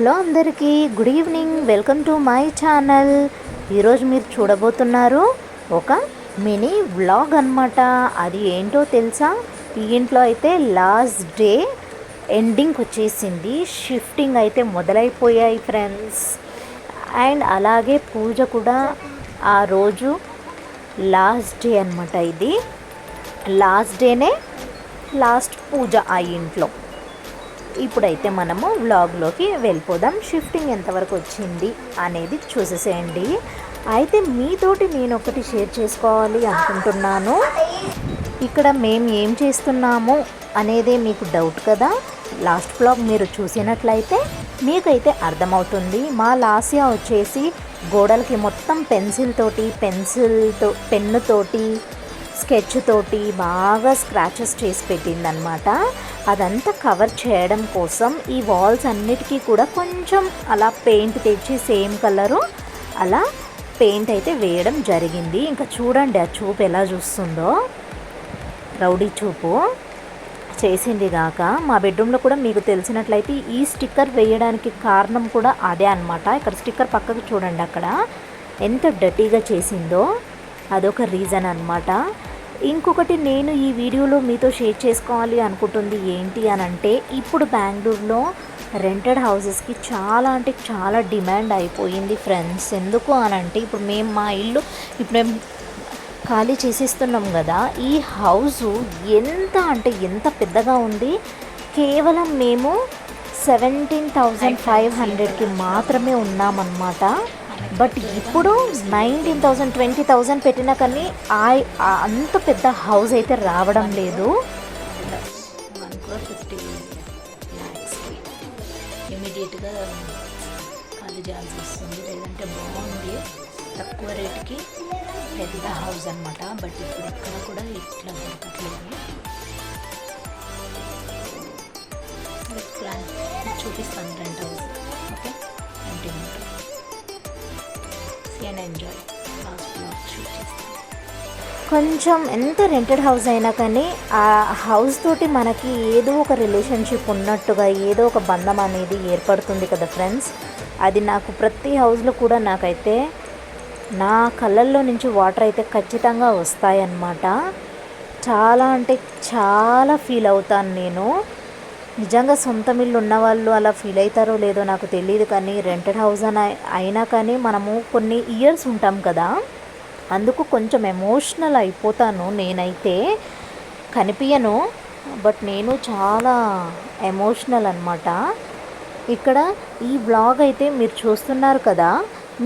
Hello అందరికీ good evening. Welcome to my channel. ఈరోజు మీరు చూడబోతున్నారు ఒక మినీ వ్లాగ్ అన్నమాట. అది ఏంటో తెలుసా? ఈ ఇంట్లో అయితే లాస్ట్ డే ఎండింగ్ వచ్చేసింది. షిఫ్టింగ్ అయితే మొదలైపోయాయి ఫ్రెండ్స్. అండ్ అలాగే పూజ కూడా ఆ రోజు లాస్ట్ డే అనమాట ఇది. లాస్ట్ డేనే లాస్ట్ పూజ ఆ ఇంట్లో. ఇప్పుడైతే మనము వ్లాగ్లోకి వెళ్ళిపోదాం. షిఫ్టింగ్ ఎంతవరకు వచ్చింది అనేది చూసేసేయండి. అయితే మీతోటి నేను ఒకటి షేర్ చేసుకోవాలి అనుకుంటున్నాను. ఇక్కడ మేము ఏం చేస్తున్నాము అనేదే మీకు డౌట్ కదా? లాస్ట్ బ్లాగ్ మీరు చూసినట్లయితే మీకైతే అర్థమవుతుంది. మా లాస్యా వచ్చేసి గోడలకి మొత్తం పెన్సిల్ తోటి పెన్సిల్తో పెన్నుతోటి స్కెచ్ తోటి బాగా స్క్రాచెస్ చేసి పెట్టిందనమాట అదంతా కవర్ చేయడం కోసం ఈ వాల్స్ అన్నిటికీ కూడా కొంచెం అలా పెయింట్ తెచ్చి సేమ్ కలరు అలా పెయింట్ అయితే వేయడం జరిగింది. ఇంకా చూడండి ఆ చూపు ఎలా చూస్తుందో. రౌడీ చూపు చేసింది కాక. మా బెడ్రూమ్లో కూడా మీకు తెలిసినట్లయితే ఈ స్టిక్కర్ వేయడానికి కారణం కూడా అదే అనమాట ఇక్కడ స్టిక్కర్ పక్కకు చూడండి అక్కడ. ఎంత డర్టీగా చేసిందో. అదొక రీజన్ అనమాట ఇంకొకటి నేను ఈ వీడియోలో మీతో షేర్ చేసుకోవాలి అనుకుంటుంది ఏంటి అని అంటే ఇప్పుడు బెంగళూరులో రెంటెడ్ హౌసెస్కి చాలా అంటే చాలా డిమాండ్ అయిపోయింది ఫ్రెండ్స్ ఎందుకు అని అంటే ఇప్పుడు మేము మా ఇల్లు ఇప్పుడు మేము ఖాళీ చేసేస్తున్నాం కదా ఈ హౌస్ ఎంత అంటే ఎంత పెద్దగా ఉంది? కేవలం మేము సెవెంటీన్ థౌజండ్ ఫైవ్ హండ్రెడ్కి మాత్రమే ఉన్నామన్నమాట. బట్ ఇప్పుడు నైన్టీన్ థౌజండ్ ట్వంటీ థౌజండ్ పెట్టినా కానీ ఆ అంత పెద్ద హౌస్ అయితే రావడం లేదు. ఫిఫ్టీ ఇమీడియట్గా ఖాళీ చేయాల్సి వస్తుంది. లేదంటే బాగుంది. తక్కువ రేటుకి పెద్ద హౌస్ అనమాట బట్ ఇప్పుడు ఎక్కడ కూడా ఇట్లా దొరకట్లేదు. ప్లాన్. చూపిస్తాను రెంట్ హౌస్. కొంచెం ఎంత రెంటెడ్ హౌస్ అయినా కానీ ఆ హౌస్ తోటి మనకి ఏదో ఒక రిలేషన్షిప్ ఉన్నట్టుగా ఏదో ఒక బంధం అనేది ఏర్పడుతుంది కదా ఫ్రెండ్స్. అది నాకు ప్రతి హౌస్లో కూడా నాకైతే నా కళ్ళల్లో నుంచి వాటర్ అయితే ఖచ్చితంగా వస్తాయన్నమాట. చాలా అంటే చాలా ఫీల్ అవుతాను నేను. నిజంగా సొంత ఇల్లు ఉన్న వాళ్ళు అలా ఫీల్ అవుతారో లేదో నాకు తెలియదు కానీ రెంటెడ్ హౌస్ అని అయినా కానీ మనము కొన్ని ఇయర్స్ ఉంటాం కదా. అందుకు కొంచెం ఎమోషనల్ అయిపోతాను నేనైతే. కనిపించను బట్ నేను చాలా ఎమోషనల్ అనమాట ఇక్కడ ఈ వ్లాగ్ అయితే మీరు చూస్తున్నారు కదా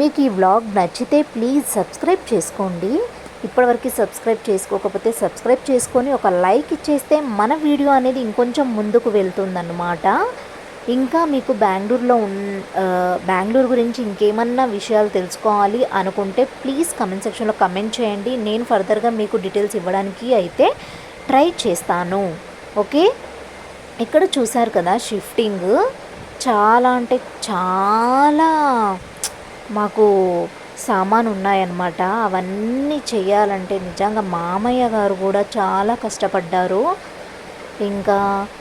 మీకు ఈ వ్లాగ్ నచ్చితే ప్లీజ్ సబ్స్క్రైబ్ చేసుకోండి. ఇప్పటివరకు సబ్స్క్రైబ్ చేసుకోకపోతే సబ్స్క్రైబ్ చేసుకొని ఒక లైక్ ఇచ్చేస్తే మన వీడియో అనేది ఇంకొంచెం ముందుకు వెళ్తుందన్నమాట. ఇంకా మీకు బెంగళూరులో ఉన్ బెంగళూరు గురించి ఇంకేమన్నా విషయాలు తెలుసుకోవాలి అనుకుంటే ప్లీజ్ కమెంట్ సెక్షన్లో కమెంట్ చేయండి. నేను ఫర్దర్గా మీకు డీటెయిల్స్ ఇవ్వడానికి అయితే ట్రై చేస్తాను. ఓకే? ఇక్కడ చూశారు కదా షిఫ్టింగ్. చాలా అంటే చాలా మాకు సామాన్ ఉన్నాయన్నమాట. అవన్నీ చేయాలంటే నిజంగా మామయ్య గారు కూడా చాలా కష్టపడ్డారు. ఇంకా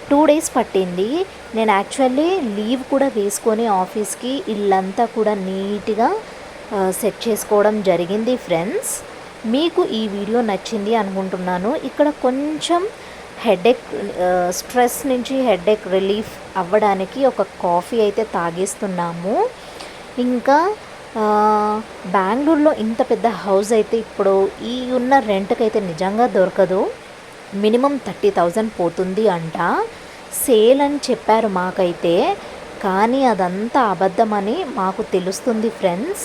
టూ డేస్ పట్టింది. నేను యాక్చువల్లీ లీవ్ కూడా వేసుకొని ఆఫీస్కి ఇల్లంతా కూడా నీట్గా సెట్ చేసుకోవడం జరిగింది ఫ్రెండ్స్. మీకు ఈ వీడియో నచ్చింది అనుకుంటున్నాను. ఇక్కడ కొంచెం హెడేక్ స్ట్రెస్ నుంచి హెడేక్ రిలీఫ్ అవ్వడానికి ఒక కాఫీ అయితే తాగేస్తున్నాము. ఇంకా బెంగళూరులో ఇంత పెద్ద హౌస్ అయితే ఇప్పుడు ఈ ఉన్న రెంట్కి అయితే నిజంగా దొరకదు. మినిమం థర్టీ థౌజండ్ పోతుంది అంట. సేల్ అని చెప్పారు మాకైతే. కానీ అదంతా అబద్ధమని మాకు తెలుస్తుంది ఫ్రెండ్స్.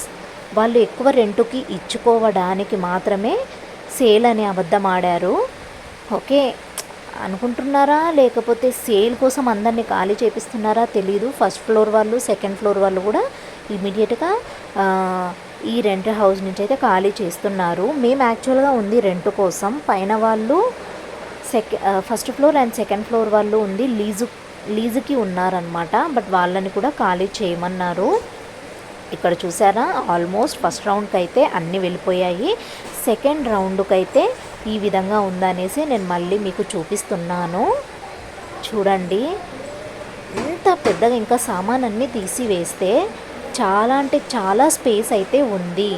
వాళ్ళు ఎక్కువ రెంటుకి ఇచ్చుకోవడానికి మాత్రమే సేల్ అని అబద్ధం ఆడారు. ఓకే అనుకుంటున్నారా? లేకపోతే సేల్ కోసం అందరినీ ఖాళీ చేపిస్తున్నారా తెలీదు. ఫస్ట్ ఫ్లోర్ వాళ్ళు సెకండ్ ఫ్లోర్ వాళ్ళు కూడా ఇమీడియట్గా ఈ రెంట్ హౌస్ నుంచి అయితే ఖాళీ చేస్తున్నారు. మేము యాక్చువల్గా ఉంది రెంట్ కోసం. పైన వాళ్ళు sec first floor and second floor వాళ్ళు ఉంది లీజు లీజుకి ఉన్నారనమాట బట్ వాళ్ళని కూడా ఖాళీ చేయమన్నారు. ఇక్కడ చూసారా? ఆల్మోస్ట్ ఫస్ట్ రౌండ్కి అయితే అన్నీ వెళ్ళిపోయాయి. సెకండ్ రౌండ్కి అయితే ఈ విధంగా ఉందనేసి నేను మళ్ళీ మీకు చూపిస్తున్నాను. చూడండి. ఇంత పెద్దగా ఇంకా సామాన్ అన్నీ తీసివేస్తే చాలా అంటే చాలా స్పేస్ అయితే ఉంది.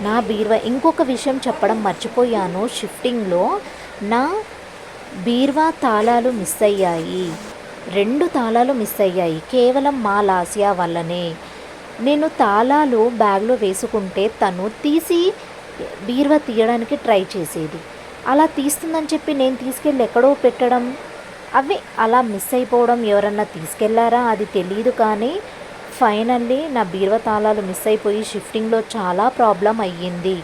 నా బీరువా. ఇంకొక విషయం చెప్పడం మర్చిపోయాను. షిఫ్టింగ్లో నా బీర్వా తాళాలు మిస్ అయ్యాయి. రెండు తాళాలు మిస్ అయ్యాయి. కేవలం మా లాసియా వల్లనే. నేను తాళాలు బ్యాగ్లో వేసుకుంటే తను తీసి బీరువా తీయడానికి ట్రై చేసేది. అలా తీస్తుందని చెప్పి నేను తీసుకెళ్ళి ఎక్కడో పెట్టడం అవి అలా మిస్ అయిపోవడం ఎవరన్నా తీసుకెళ్ళారా అది తెలియదు కానీ ఫైనల్లీ నా బీరువా తాళాలు మిస్ అయిపోయి షిఫ్టింగ్లో చాలా ప్రాబ్లం అయ్యింది.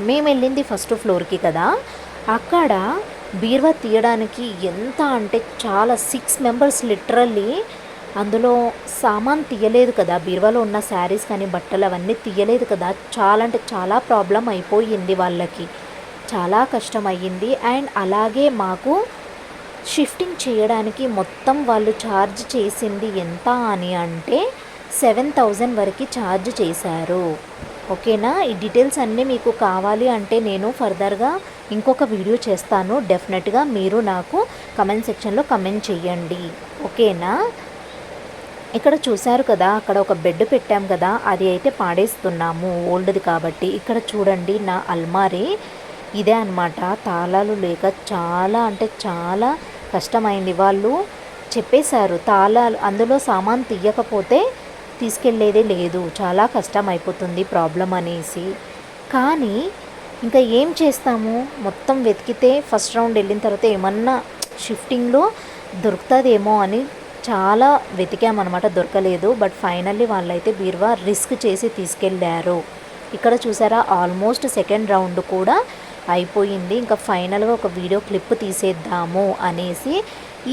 మేము వెళ్ళింది ఫస్ట్ ఫ్లోర్కి కదా. అక్కడ బీరువా తీయడానికి ఎంత అంటే చాలా సిక్స్ మెంబర్స్ లిటరల్లీ అందులో సామాన్ తీయలేదు కదా. బీరువాలో ఉన్న శారీస్ కానీ బట్టలు అవన్నీ తీయలేదు కదా. చాలా అంటే చాలా ప్రాబ్లం అయిపోయింది వాళ్ళకి. చాలా కష్టం అయ్యింది. అండ్ అలాగే మాకు షిఫ్టింగ్ చేయడానికి మొత్తం వాళ్ళు ఛార్జ్ చేసింది ఎంత అని అంటే సెవెన్ థౌజండ్ వరకు ఛార్జ్ చేశారు. ఓకేనా? ఈ డీటెయిల్స్ అన్నీ మీకు కావాలి అంటే నేను ఫర్దర్గా ఇంకొక వీడియో చేస్తాను. డెఫినెట్గా మీరు నాకు కమెంట్ సెక్షన్లో కమెంట్ చేయండి. ఓకేనా? ఇక్కడ చూశారు కదా అక్కడ ఒక బెడ్ పెట్టాం కదా అది అయితే పాడేస్తున్నాము. ఓల్డ్ది కాబట్టి ఇక్కడ చూడండి నా అల్మారీ ఇదే అన్నమాట. తాళాలు లేక చాలా అంటే చాలా కష్టమైంది వాళ్ళు. చెప్పేశారు తాళాలు అందులో సామాన్ తీయకపోతే తీసుకెళ్ళేదే లేదు. చాలా కష్టం అయిపోతుంది ప్రాబ్లం అనేసి. కానీ ఇంకా ఏం చేస్తాము? మొత్తం వెతికితే ఫస్ట్ రౌండ్ వెళ్ళిన తర్వాత ఏమన్నా షిఫ్టింగ్లో దొరుకుతుందేమో అని చాలా వెతికామన్నమాట. దొరకలేదు. బట్ ఫైనల్లీ వాళ్ళైతే బీరువా రిస్క్ చేసి తీసుకెళ్ళారు ఇక్కడ చూసారా? ఆల్మోస్ట్ సెకండ్ రౌండ్ కూడా అయిపోయింది. ఇంకా ఫైనల్గా ఒక వీడియో క్లిప్ తీసేద్దాము అనేసి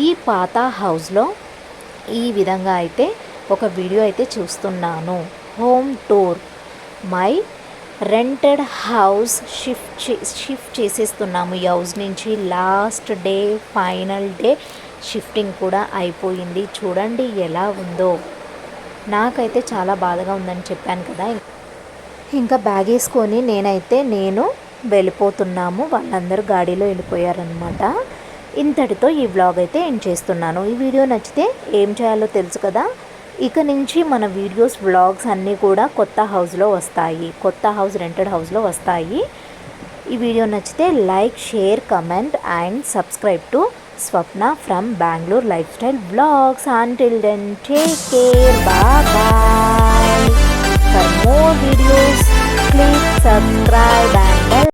ఈ పాత హౌస్లో ఈ విధంగా అయితే ఒక వీడియో అయితే చూస్తున్నాను. Home tour. My rented house shift చే షిఫ్ట్ చేసేస్తున్నాము. ఈ హౌస్ నుంచి last day final day shifting కూడా అయిపోయింది. చూడండి ఎలా ఉందో. నాకైతే చాలా బాధగా ఉందని చెప్పాను కదా. ఇంకా బ్యాగ్ వేసుకొని నేనైతే నేను వెళ్ళిపోతున్నాము. వాళ్ళందరూ గాడిలో వెళ్ళిపోయారనమాట ఇంతటితో ఈ వ్లాగ్ అయితే ఎండ్ చేస్తున్నాను. ఈ వీడియో నచ్చితే ఏం చేయాలో తెలుసు కదా? ఇక నుంచి మన వీడియోస్ వ్లాగ్స్ అన్నీ కూడా కొత్త హౌస్లో వస్తాయి. కొత్త హౌస్ రెంటెడ్ హౌస్లో వస్తాయి. ఈ వీడియో నచ్చితే like share comment and subscribe to Swapna from Bengaluru lifestyle blogs until then take care bye for more videos please subscribe and